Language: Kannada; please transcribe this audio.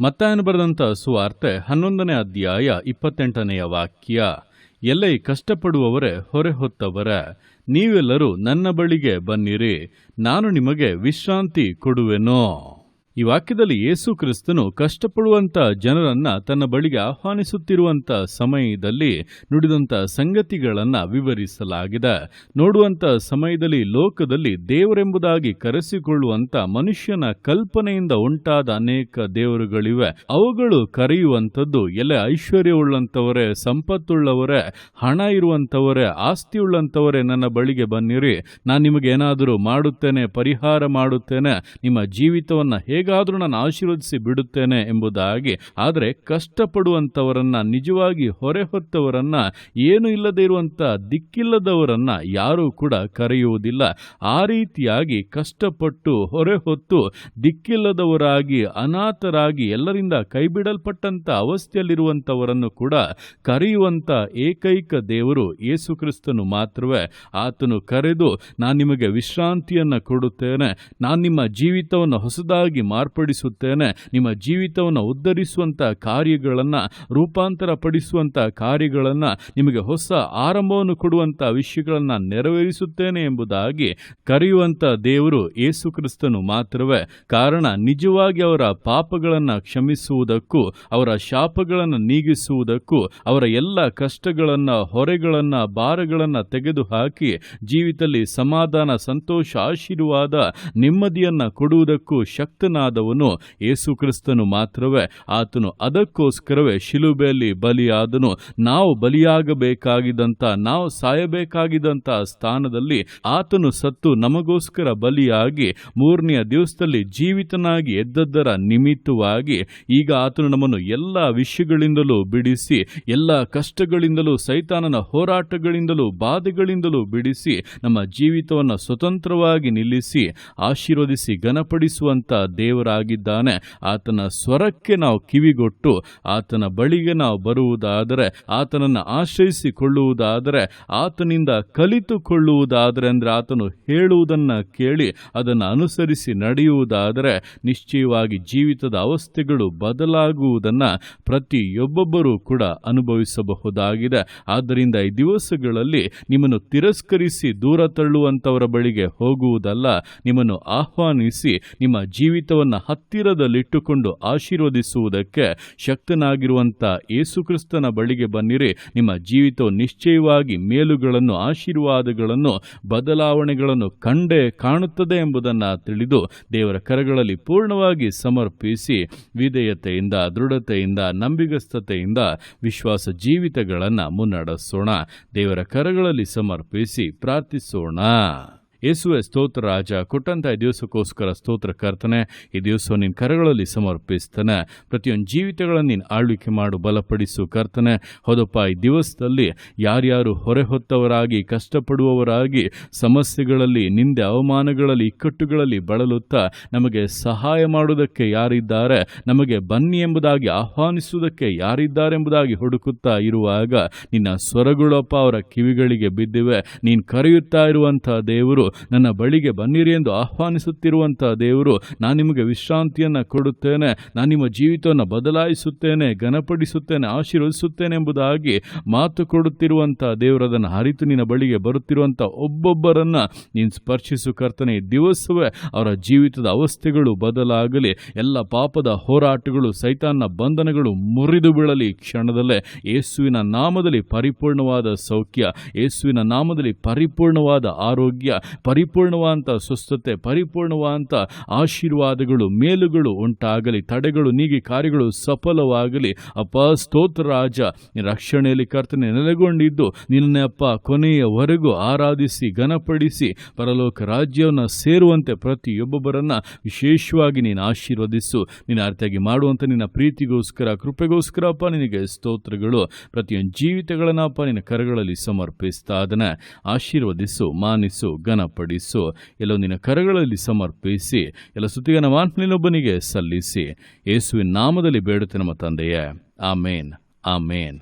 ಮತ್ತಾಯನು ಬರೆದಂಥ ಸುವಾರ್ತೆ ಹನ್ನೊಂದನೇ ಅಧ್ಯಾಯ ಇಪ್ಪತ್ತೆಂಟನೆಯ ವಾಕ್ಯ. ಎಲ್ಲೈ ಕಷ್ಟಪಡುವವರೇ ಹೊರೆ ಹೊತ್ತವರ ನೀವೆಲ್ಲರೂ ನನ್ನ ಬಳಿಗೆ ಬನ್ನಿರಿ, ನಾನು ನಿಮಗೆ ವಿಶ್ರಾಂತಿ ಕೊಡುವೆನೋ. ಈ ವಾಕ್ಯದಲ್ಲಿ ಯೇಸು ಕ್ರಿಸ್ತನು ಕಷ್ಟಪಡುವಂಥ ಜನರನ್ನ ತನ್ನ ಬಳಿಗೆ ಆಹ್ವಾನಿಸುತ್ತಿರುವಂತ ಸಮಯದಲ್ಲಿ ನುಡಿದಂತ ಸಂಗತಿಗಳನ್ನ ವಿವರಿಸಲಾಗಿದೆ. ನೋಡುವಂತ ಸಮಯದಲ್ಲಿ ಲೋಕದಲ್ಲಿ ದೇವರೆಂಬುದಾಗಿ ಕರೆಸಿಕೊಳ್ಳುವಂತ ಮನುಷ್ಯನ ಕಲ್ಪನೆಯಿಂದ ಉಂಟಾದ ಅನೇಕ ದೇವರುಗಳಿವೆ. ಅವುಗಳು ಕರೆಯುವಂಥದ್ದು ಎಲೆ ಐಶ್ವರ್ಯವುಳ್ಳಂಥವರೇ ಸಂಪತ್ತುಳ್ಳವರೇ, ಹಣ ಇರುವಂಥವರೇ ಆಸ್ತಿಯುಳ್ಳಂಥವರೇ ನನ್ನ ಬಳಿಗೆ ಬನ್ನಿರಿ. ನಾನು ನಿಮಗೇನಾದರೂ ಮಾಡುತ್ತೇನೆ, ಪರಿಹಾರ ಮಾಡುತ್ತೇನೆ, ನಿಮ್ಮ ಜೀವಿತವನ್ನ ಹೇಗಾದರೂ ನಾನು ಆಶೀರ್ವದಿಸಿ ಬಿಡುತ್ತೇನೆ ಎಂಬುದಾಗಿ. ಆದರೆ ಕಷ್ಟಪಡುವಂಥವರನ್ನು, ನಿಜವಾಗಿ ಹೊರೆ ಹೊತ್ತವರನ್ನ ಏನು ಇಲ್ಲದೇ ಇರುವಂಥ ದಿಕ್ಕಿಲ್ಲದವರನ್ನ ಯಾರೂ ಕೂಡ ಕರೆಯುವುದಿಲ್ಲ. ಆ ರೀತಿಯಾಗಿ ಕಷ್ಟಪಟ್ಟು ಹೊರೆ ಹೊತ್ತು ದಿಕ್ಕಿಲ್ಲದವರಾಗಿ, ಅನಾಥರಾಗಿ, ಎಲ್ಲರಿಂದ ಕೈಬಿಡಲ್ಪಟ್ಟಂಥ ಅವಸ್ಥೆಯಲ್ಲಿರುವಂಥವರನ್ನು ಕೂಡ ಕರೆಯುವಂತ ಏಕೈಕ ದೇವರು ಯೇಸು ಕ್ರಿಸ್ತನು ಮಾತ್ರವೇ. ಆತನು ಕರೆದು, ನಾನು ನಿಮಗೆ ವಿಶ್ರಾಂತಿಯನ್ನು ಕೊಡುತ್ತೇನೆ. ನಾನು ನಿಮ್ಮ ಜೀವಿತವನ್ನು ಹೊಸದಾಗಿ ಮಾರ್ಪಡಿಸುತ್ತೇನೆ. ನಿಮ್ಮ ಜೀವಿತವನ್ನು ಉದ್ಧರಿಸುವಂಥ ಕಾರ್ಯಗಳನ್ನು ರೂಪಾಂತರ ಪಡಿಸುವಂಥ ಕಾರ್ಯಗಳನ್ನು, ನಿಮಗೆ ಹೊಸ ಆರಂಭವನ್ನು ಕೊಡುವಂಥ ವಿಷಯಗಳನ್ನು ನೆರವೇರಿಸುತ್ತೇನೆ ಎಂಬುದಾಗಿ ಕರೆಯುವಂಥ ದೇವರು ಯೇಸು ಕ್ರಿಸ್ತನು ಮಾತ್ರವೇ. ಕಾರಣ ನಿಜವಾಗಿ ಅವರ ಪಾಪಗಳನ್ನು ಕ್ಷಮಿಸುವುದಕ್ಕೂ, ಅವರ ಶಾಪಗಳನ್ನು ನೀಗಿಸುವುದಕ್ಕೂ, ಅವರ ಎಲ್ಲ ಕಷ್ಟಗಳನ್ನು, ಹೊರೆಗಳನ್ನು, ಭಾರಗಳನ್ನು ತೆಗೆದುಹಾಕಿ ಜೀವಿತದಲ್ಲಿ ಸಮಾಧಾನ, ಸಂತೋಷ, ಆಶೀರ್ವಾದ, ನೆಮ್ಮದಿಯನ್ನು ಕೊಡುವುದಕ್ಕೂ ಶಕ್ತನಾದವನು ಯೇಸು ಕ್ರಿಸ್ತನು ಮಾತ್ರವೇ, ಆತನು ಅದಕ್ಕೋಸ್ಕರವೇ ಶಿಲುಬೆಯಲ್ಲಿ ಬಲಿಯಾದನು. ನಾವು ಬಲಿಯಾಗಬೇಕಾಗಿದ್ದಂಥ, ನಾವು ಸಾಯಬೇಕಾಗಿದ್ದಂಥ ಸ್ಥಾನದಲ್ಲಿ ಆತನು ಸತ್ತು ನಮಗೋಸ್ಕರ ಬಲಿಯಾಗಿ, ಮೂರನೆಯ ದಿವಸದಲ್ಲಿ ಜೀವಿತನಾಗಿ ಎದ್ದದ್ದರ ನಿಮಿತ್ತವಾಗಿ ಈಗ ಆತನು ನಮ್ಮನ್ನು ಎಲ್ಲ ವಿಷಯಗಳಿಂದಲೂ ಬಿಡಿಸಿ, ಎಲ್ಲ ಕಷ್ಟಗಳಿಂದಲೂ, ಸೈತಾನನ ಹೋರಾಟಗಳಿಂದಲೂ, ಬಾಧೆಗಳಿಂದಲೂ ಬಿಡಿಸಿ, ನಮ್ಮ ಜೀವಿತವನ್ನು ಸ್ವತಂತ್ರವಾಗಿ ನಿಲ್ಲಿಸಿ, ಆಶೀರ್ವದಿಸಿ ಘನಪಡಿಸುವಂತ ದೇವರಾಗಿದ್ದಾನೆ. ಆತನ ಸ್ವರಕ್ಕೆ ನಾವು ಕಿವಿಗೊಟ್ಟು, ಆತನ ಬಳಿಗೆ ನಾವು ಬರುವುದಾದರೆ, ಆತನನ್ನು ಆಶ್ರಯಿಸಿಕೊಳ್ಳುವುದಾದರೆ, ಆತನಿಂದ ಕಲಿತುಕೊಳ್ಳುವುದಾದರೆ ಅಂದರೆ ಆತನು ಹೇಳುವುದನ್ನು ಕೇಳಿ, ಅದನ್ನು ಅನುಸರಿಸಿ ನಡೆಯುವುದಾದರೆ ನಿಶ್ಚಯವಾಗಿ ಜೀವಿತದ ಅವಸ್ಥೆಗಳು ಬದಲಾಗುವುದನ್ನು ಪ್ರತಿಯೊಬ್ಬೊಬ್ಬರೂ ಕೂಡ ಅನುಭವಿಸಬಹುದಾಗಿದೆ. ಆದ್ದರಿಂದ ಈ ದಿವಸಗಳಲ್ಲಿ ನಿಮ್ಮನ್ನು ತಿರಸ್ಕರಿಸಿ ದೂರ ತಳ್ಳುವಂಥವರ ಬಳಿಗೆ ಹೋಗುವುದಲ್ಲ, ನಿಮ್ಮನ್ನು ಆಹ್ವಾನಿಸಿ ನಿಮ್ಮ ಜೀವಿತವನ್ನು ಹತ್ತಿರದಲ್ಲಿಟ್ಟುಕೊಂಡು ಆಶೀರ್ವದಿಸುವುದಕ್ಕೆ ಶಕ್ತನಾಗಿರುವಂಥ ಯೇಸುಕ್ರಿಸ್ತನ ಬಳಿಗೆ ಬನ್ನಿರಿ. ನಿಮ್ಮ ಜೀವಿತವು ನಿಶ್ಚಯವಾಗಿ ಮೇಲುಗಳನ್ನು, ಆಶೀರ್ವಾದಗಳನ್ನು, ಬದಲಾವಣೆಗಳನ್ನು ಕಂಡೇ ಕಾಣುತ್ತದೆ ಎಂಬುದನ್ನು ತಿಳಿದು ದೇವರ ಕರಗಳಲ್ಲಿ ಪೂರ್ಣವಾಗಿ ಸಮರ್ಪಿಸಿ ವಿಧೇಯತೆಯಿಂದ, ದೃಢತೆಯಿಂದ, ನಂಬಿಗಸ್ತತೆಯಿಂದ ವಿಶ್ವಾಸ ಜೀವಿತಗಳನ್ನು ಮುನ್ನಡೆಸೋಣ. ದೇವರ ಕರಗಳಲ್ಲಿ ಸಮರ್ಪಿಸಿ ಪ್ರಾರ್ಥಿಸೋಣ. ಯೇಸುವೆ ಸ್ತೋತ್ರ ರಾಜ, ಕೊಟ್ಟಂತ ಈ ದಿವಸಕ್ಕೋಸ್ಕರ ಸ್ತೋತ್ರ ಕರ್ತನೆ, ಈ ದಿವಸ ನಿನ್ನ ಕರಗಳಲ್ಲಿ ಸಮರ್ಪಿಸ್ತಾನೆ. ಪ್ರತಿಯೊಂದು ಜೀವಿತಗಳನ್ನು ನೀನು ಆಳ್ವಿಕೆ ಮಾಡು, ಬಲಪಡಿಸು ಕರ್ತನೆ. ಹೌದಪ್ಪ, ಈ ದಿವಸದಲ್ಲಿ ಯಾರ್ಯಾರು ಹೊರೆ ಹೊತ್ತವರಾಗಿ, ಕಷ್ಟಪಡುವವರಾಗಿ, ಸಮಸ್ಯೆಗಳಲ್ಲಿ, ನಿಂದೆ ಅವಮಾನಗಳಲ್ಲಿ, ಇಕ್ಕಟ್ಟುಗಳಲ್ಲಿ ಬಳಲುತ್ತಾ ನಮಗೆ ಸಹಾಯ ಮಾಡುವುದಕ್ಕೆ ಯಾರಿದ್ದಾರೆ, ನಮಗೆ ಬನ್ನಿ ಎಂಬುದಾಗಿ ಆಹ್ವಾನಿಸುವುದಕ್ಕೆ ಯಾರಿದ್ದಾರೆಂಬುದಾಗಿ ಹುಡುಕುತ್ತಾ ಇರುವಾಗ ನಿನ್ನ ಸ್ವರಗಳಪ್ಪ ಅವರ ಕಿವಿಗಳಿಗೆ ಬಿದ್ದಿವೆ. ನೀನು ಕರೆಯುತ್ತಾ ಇರುವಂಥ ದೇವರು ನನ್ನ ಬಳಿಗೆ ಬನ್ನಿರಿ ಎಂದು ಆಹ್ವಾನಿಸುತ್ತಿರುವಂಥ ದೇವರು, ನಾನು ನಿಮಗೆ ವಿಶ್ರಾಂತಿಯನ್ನು ಕೊಡುತ್ತೇನೆ, ನಾನು ನಿಮ್ಮ ಜೀವಿತವನ್ನು ಬದಲಾಯಿಸುತ್ತೇನೆ, ಘನಪಡಿಸುತ್ತೇನೆ, ಆಶೀರ್ವದಿಸುತ್ತೇನೆ ಎಂಬುದಾಗಿ ಮಾತು ಕೊಡುತ್ತಿರುವಂಥ ದೇವರು ಅದನ್ನು ಹರಿತು ನಿನ್ನ ಬಳಿಗೆ ಬರುತ್ತಿರುವಂಥ ಒಬ್ಬೊಬ್ಬರನ್ನ ನೀನು ಸ್ಪರ್ಶಿಸು ಕರ್ತನೆ. ದಿವಸವೇ ಅವರ ಜೀವಿತದ ಅವಸ್ಥೆಗಳು ಬದಲಾಗಲಿ, ಎಲ್ಲ ಪಾಪದ ಹೋರಾಟಗಳು, ಸೈತಾನ್ನ ಬಂಧನಗಳು ಮುರಿದು ಬೀಳಲಿ. ಕ್ಷಣದಲ್ಲೇ ಯೇಸುವಿನ ನಾಮದಲ್ಲಿ ಪರಿಪೂರ್ಣವಾದ ಸೌಖ್ಯ, ಯೇಸುವಿನ ನಾಮದಲ್ಲಿ ಪರಿಪೂರ್ಣವಾದ ಆರೋಗ್ಯ ಪರಿಪೂರ್ಣವಾದಂಥ ಸ್ವಸ್ಥತೆ ಪರಿಪೂರ್ಣವಾದ ಆಶೀರ್ವಾದಗಳು, ಮೇಲುಗಳು ಉಂಟಾಗಲಿ, ತಡೆಗಳು ನೀಗಿ ಕಾರ್ಯಗಳು ಸಫಲವಾಗಲಿ. ಅಪ್ಪ, ಸ್ತೋತ್ರ ರಾಜ ರಕ್ಷಣೆಯಲ್ಲಿ ಕರ್ತನೆ ನೆಲೆಗೊಂಡಿದ್ದು, ನಿನ್ನೆ ಅಪ್ಪ, ಕೊನೆಯವರೆಗೂ ಆರಾಧಿಸಿ, ಘನಪಡಿಸಿ, ಪರಲೋಕ ರಾಜ್ಯವನ್ನು ಸೇರುವಂತೆ ಪ್ರತಿಯೊಬ್ಬೊಬ್ಬರನ್ನು ವಿಶೇಷವಾಗಿ ನೀನು ಆಶೀರ್ವದಿಸು. ನೀನು ಅರ್ಥಾಗಿ ಮಾಡುವಂಥ ನಿನ್ನ ಪ್ರೀತಿಗೋಸ್ಕರ, ಕೃಪೆಗೋಸ್ಕರ ಅಪ್ಪ, ನಿನಗೆ ಸ್ತೋತ್ರಗಳು. ಪ್ರತಿಯೊಂದು ಜೀವಿತಗಳನ್ನಪ್ಪ ನಿನ್ನ ಕರಗಳಲ್ಲಿ ಸಮರ್ಪಿಸ್ತಾ ಅದನ್ನು ಆಶೀರ್ವದಿಸು, ಮಾನಿಸು ಘನಪಡಿಸು ಎಲ್ಲೋ ನಿನ್ನ ಕರಗಳಲ್ಲಿ ಸಮರ್ಪಿಸಿ. ಎಲ್ಲ ಸುತ್ತಿಗನ ಮಾತಿನೊಬ್ಬನಿಗೆ ಸಲ್ಲಿಸಿ. ಯೇಸುವಿನ ನಾಮದಲ್ಲಿ ಬೇಡುತ್ತೆ ನಮ್ಮ ತಂದೆಯೇ. ಆಮೇನ್. ಆಮೇನ್.